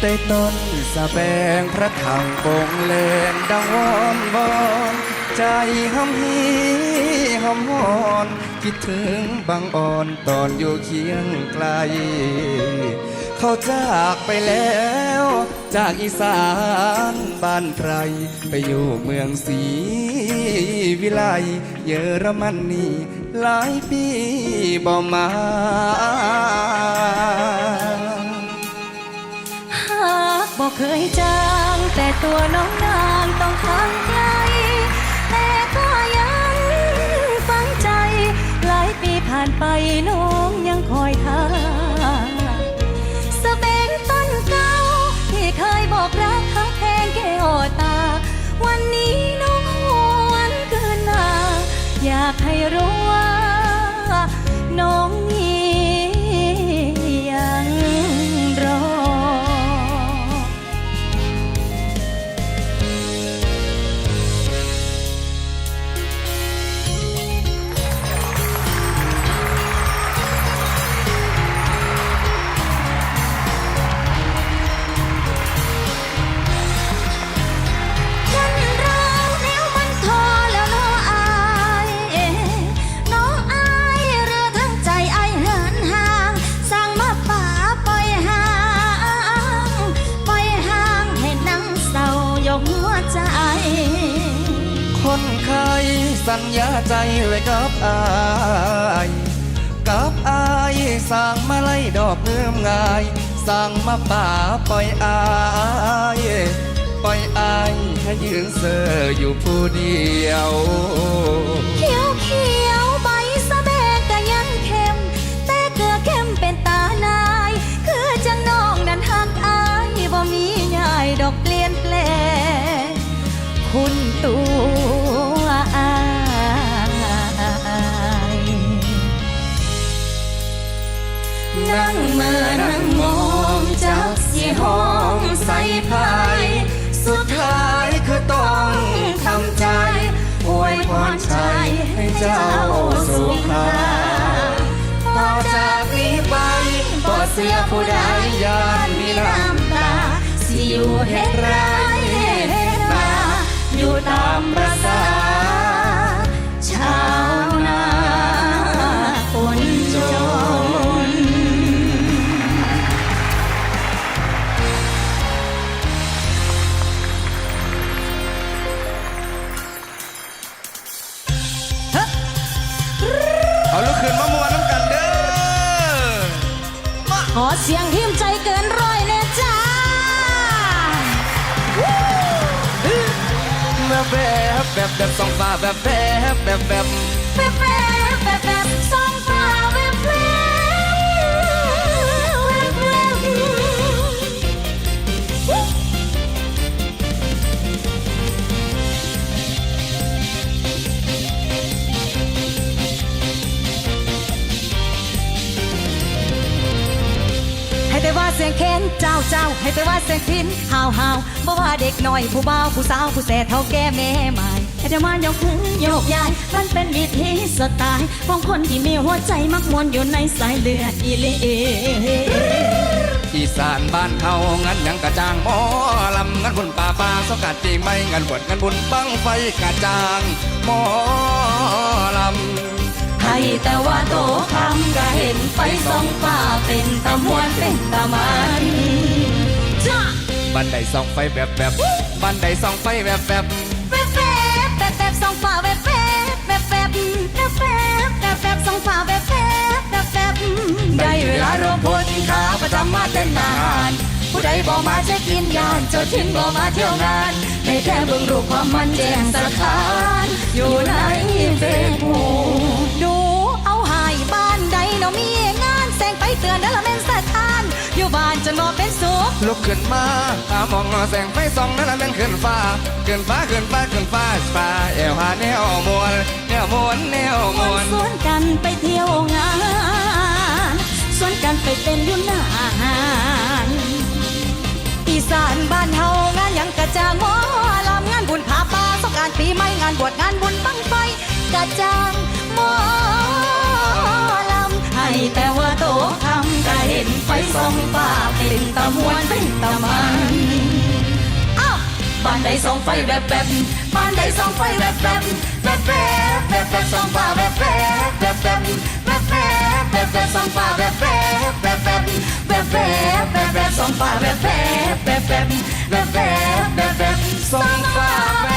ใต้ต้นสะแบงพระถังโปงเลนดังวอนวอนใจหำฮีหำหอนคิดถึงบางอ่อนตอนอยู่เคียงไกล เขาจากไปแล้ว จากอีสานบ้านไพรไปอยู่เมืองศรีวิไลเยอรมันนี่หลายปีบ่มา ตัวน้องนางต้องทางไกลแต่ก็ยังฝังใจ หลายปีผ่านไปน้องยังคอยท่าสเปงต้นเก่าที่เคยบอกรักฮักแทงแก้วตา วันนี้น้องหวนคืนมาอยากให้รู้ ญาใจไว้กับอายกับอายสร้างมาไล่ดอกเงื่อมงายสร้างมาป่าปล่อยอายปล่อยอายให้ยืนเซออยู่ผู้เดียวเขียวเขียว นั่งเมื่อนั่งมองจักสีหอมใส่พายสุดท้ายคือต้องทำใจอวยพรชัยให้เจ้าสุขลาต่อจากนี้ไปบ่เสื้อผู้ใดยานมีน้ำตา สิอยู่เฮ็ดไรเฮ็ดนาอยู่ตามประสา ลูกขึ้นมามวนน้ำกันเด้อขอเสียงหิมใจเกินร้อยแน่จ้าแบบแบบแบบแบบสองฝาแบบแบบแบบแบบ แต่ว่าเสียงเค้นเจ้าเจ้าให้แต่ว่าเสียงพินฮาวฮาวบ่ว่าเด็กหน่อยผู้บ่าวผู้สาวผู้แสเท่าแก่แม่ใหม่ให้แต่ว่ายกหูโยกย้าย มันเป็นวิธีสไตล์ของคนที่มีหัวใจมักมวนอยู่ในสายเลือดอีหลีอีสานบ้านเฮางั้นยังกระจางหมอลำงั้นบุญป่าป่าสกัดปีไม่งั้นบวชงั้นบุญบังไฟกระจางหมอลำให้แต่ว่าโตคำก็เห็นไฟส่องฟ้าเป็นตะมวนเป็นตะมันจ้า บันไดส่องไฟแบบแบบบันไดส่องไฟแบบแบบแวบแวบแวบแวบส่องฟ้าแวบแวบแวบแวบแวบแวบแวบแวบส่องฟ้าแวบแวบแวบแวบได้เวลารวมพลขาประจำมาเต้นนานผู้ใดบอกมาเช็คอินยานเจ้าทิ้นบอกมาเที่ยวงานในแค่เบิ่งรูปความมันแจ้งสารคานอยู่ในเฟซบุ๊กดูเอาหายบ้านใดเนาะมีงานแสงไปเตือนเด้อละแม่นสถานอยู่บ้านจนบ่เป็น ลุกขึ้นมาหามองแสงไฟส่องนั่นละแม่นขึ้นฟ้าขึ้นฟ้าขึ้นฟ้าขึ้นฟ้าฟ้าแอวหาแนวมวลแนวมวลแนวมวลสวนกันไปเที่ยวงานสวนกันไปเต้นอยู่หน้านอีสานบ้านเฮางานยังกระจางหมอลำงานบุญผาป่าสงการปีใหม่งานบวชงานบุญบังไฟกระจางหมอลำให้แต่ว่ ฟฟส่องฟ้าเป็นตะมวนเป็นตะมันอ้าวบ้านใดส่องไฟแวบแบบบ้านใดส่องไฟแวบแบบแวบแบบแวบแบบส่องฟ้าแวบแบบแวบแบบแวบแบบแวบแบบส่องฟ้าแวบแบบแวบแบบแวบแบบแวบแบบส่องฟ้าแวบแบบแวบแบบแวบแบบ